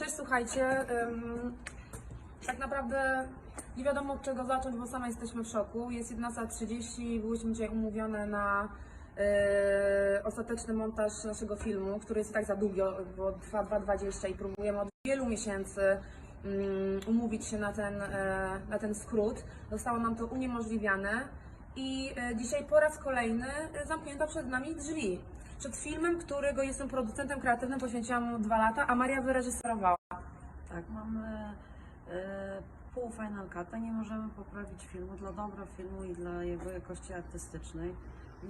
Cześć, słuchajcie. tak naprawdę nie wiadomo od czego zacząć, bo same jesteśmy w szoku. Jest 11.30, byłyśmy dzisiaj umówione na yy, ostateczny montaż naszego filmu, który jest tak za długi, bo trwa 2.20 i próbujemy od wielu miesięcy ym, umówić się na ten, e, na ten skrót. Zostało nam to uniemożliwiane i e, dzisiaj po raz kolejny zamknięto przed nami drzwi. Przed filmem, którego jestem producentem kreatywnym, poświęciłam mu dwa lata, a Maria wyreżyserowała. Tak, mamy e, pół Final Cut'a, nie możemy poprawić filmu dla dobra filmu i dla jego jakości artystycznej.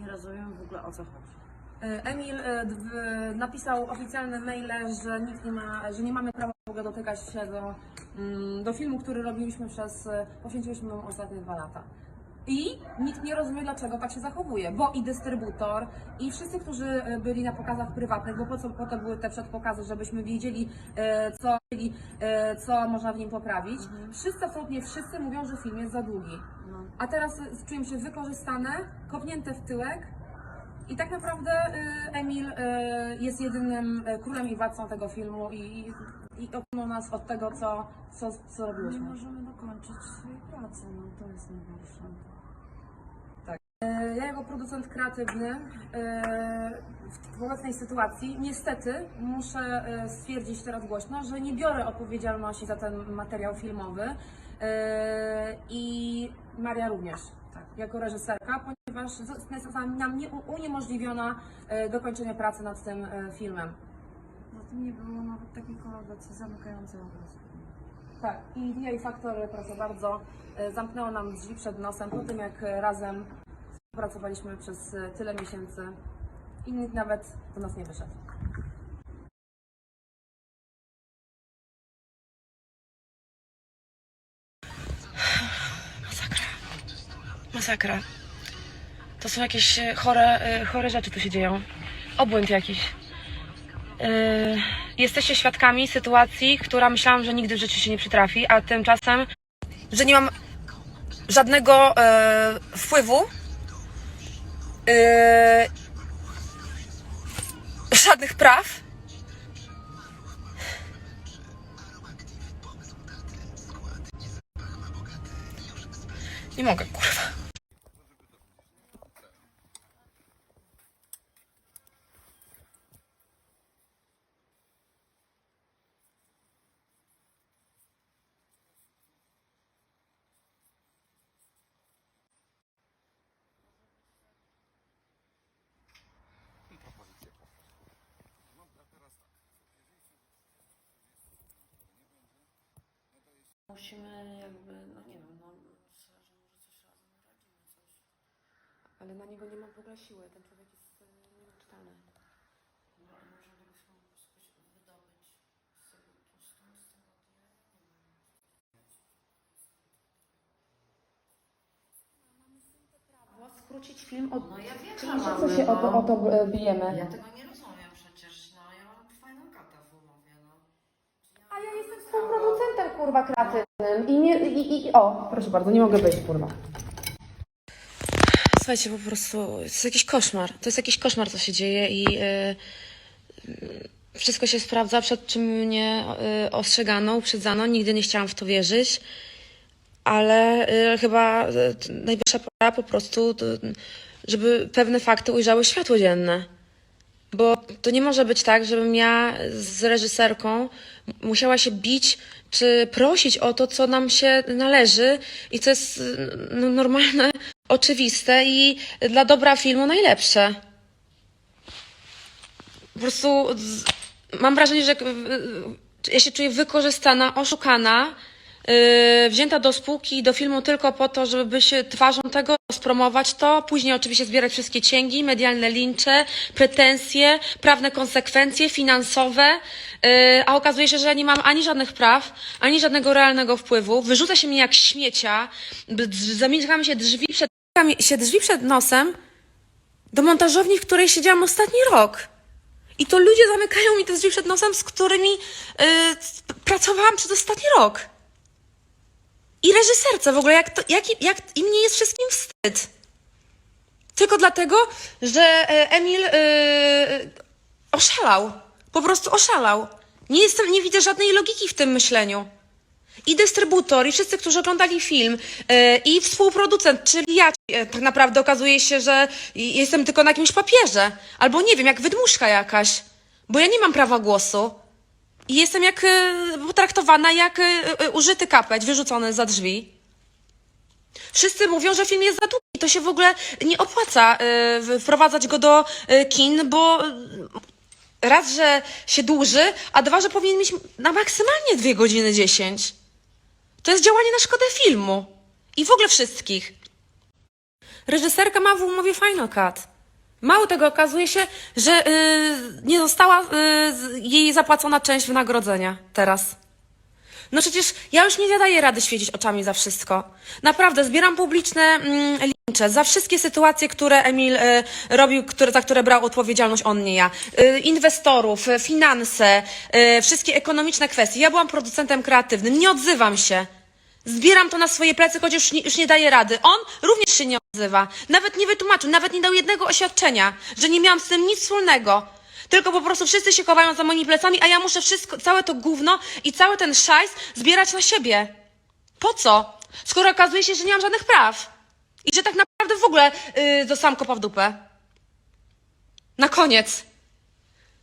Nie rozumiem w ogóle o co chodzi. E, Emil e, napisał oficjalne maile, że nikt nie ma, że nie mamy prawa w ogóle dotykać się do, mm, do filmu, który robiliśmy przez, poświęciliśmy mu ostatnie dwa lata. I nikt nie rozumie, dlaczego tak się zachowuje, bo i dystrybutor, i wszyscy, którzy e, byli na pokazach prywatnych, bo po co po to były te przedpokazy, żebyśmy wiedzieli, e, co, e, co można w nim poprawić. Wszyscy, absolutnie wszyscy mówią, że film jest za długi. No, A teraz czuję się wykorzystane, kopnięte w tyłek i tak naprawdę Emil jest jedynym królem i władcą tego filmu i, i odpchnął nas od tego, co, co, co nie możemy dokończyć swojej pracy, no to jest najgorsze. Y, Ja jako producent kreatywny y, w- w obecnej sytuacji niestety muszę y, stwierdzić teraz głośno, że nie biorę odpowiedzialności za ten materiał filmowy i Maria również. Tak. jako reżyserka, ponieważ została nam nie, uniemożliwiona e, dokończenie pracy nad tym e, filmem. To nie było nawet takiej kolaboracji zamykającej obraz. Tak, i DJ Factory, proszę bardzo, e, zamknęło nam drzwi przed nosem po tym, jak razem pracowaliśmy przez e, tyle miesięcy i nikt nawet do nas nie wyszedł. Masakra. To są jakieś e, chore, chore rzeczy tu się dzieją. Obłęd jakiś. E, Jesteście świadkami sytuacji, która myślałam, że nigdy w życiu się nie przytrafi, a tymczasem, że nie mam żadnego e, wpływu. E, żadnych praw. Nie mogę, kurwa. Musimy jakby, no nie wiem, no myślę, że może coś razem naradzimy, coś. Ale na niego nie mam w ogóle siły, ten człowiek jest e. No, a może byśmy po prostu wydobyć z tego pustu, z tego odjęcia, nie wiem. Skrócić film od... No ja wiem, że Co mamy, się o to, no. o to e, bijemy? Ja tego nie rozumiem przecież, no ja mam Final Cut'a w umowie, no. A ja jestem współproducentem, kurwa, kreatywnym i nie... I, i, o, proszę bardzo, nie mogę wyjść, kurwa. Słuchajcie, po prostu to jest jakiś koszmar. To jest jakiś koszmar, co się dzieje i e, wszystko się sprawdza, przed czym mnie e, ostrzegano, uprzedzano. Nigdy nie chciałam w to wierzyć, ale e, chyba t- najwyższa pora po prostu, żeby pewne fakty ujrzały światło dzienne. Bo to nie może być tak, żebym ja z reżyserką musiała się bić czy prosić o to, co nam się należy i co jest no, normalne, oczywiste i dla dobra filmu najlepsze. Po prostu z- mam wrażenie, że ja się czuję wykorzystana, oszukana, wzięta do spółki, do filmu tylko po to, żeby być twarzą tego, spromować to, później oczywiście zbierać wszystkie cięgi, medialne lincze, pretensje, prawne konsekwencje finansowe, yy, a okazuje się, że nie mam ani żadnych praw, ani żadnego realnego wpływu, wyrzuca się mnie jak śmiecia, b- drz- zamykam się drzwi przed, się drzwi przed nosem do montażowni, w której siedziałam ostatni rok. I to ludzie zamykają mi te drzwi przed nosem, z którymi yy, pracowałam przez ostatni rok. I reżyserce w ogóle, jak, to, jak, jak im nie jest wszystkim wstyd. Tylko dlatego, że e, Emil e, oszalał. Po prostu oszalał. Nie jestem, nie widzę żadnej logiki w tym myśleniu. I dystrybutor, i wszyscy, którzy oglądali film, yy, i współproducent, czyli ja, yy, tak naprawdę okazuje się, że jestem tylko na jakimś papierze. Albo nie wiem, jak wydmuszka jakaś. Bo ja nie mam prawa głosu. I jestem jak yy, potraktowana jak yy, yy, użyty kapeć, wyrzucony za drzwi. Wszyscy mówią, że film jest za długi. To się w ogóle nie opłaca wprowadzać go do kin, bo raz, że się dłuży, a dwa, że powinien mieć na maksymalnie 2 godziny 10. To jest działanie na szkodę filmu. I w ogóle wszystkich. Reżyserka ma w umowie Final Cut. Mało tego, okazuje się, że yy, nie została z- jej zapłacona część wynagrodzenia teraz. No przecież ja już nie daję rady świecić oczami za wszystko. Naprawdę, zbieram publiczne mm, lincze za wszystkie sytuacje, które Emil y, robił, które, za które brał odpowiedzialność on, nie ja. Y, inwestorów, y, finanse, y, wszystkie ekonomiczne kwestie. Ja byłam producentem kreatywnym, nie odzywam się. Zbieram to na swoje plecy, chociaż już nie, już nie daję rady. On również się nie odzywa. Nawet nie wytłumaczył, nawet nie dał jednego oświadczenia, że nie miałam z tym nic wspólnego. Tylko po prostu wszyscy się chowają za moimi plecami, a ja muszę wszystko, całe to gówno i cały ten szajs zbierać na siebie. Po co? Skoro okazuje się, że nie mam żadnych praw. I że tak naprawdę w ogóle yy, dostałam kopa w dupę. Na koniec.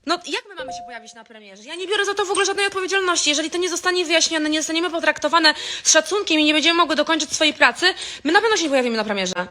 No, jak my mamy się pojawić na premierze? Ja nie biorę za to w ogóle żadnej odpowiedzialności. Jeżeli to nie zostanie wyjaśnione, nie zostaniemy potraktowane z szacunkiem i nie będziemy mogły dokończyć swojej pracy, my na pewno się nie pojawimy na premierze.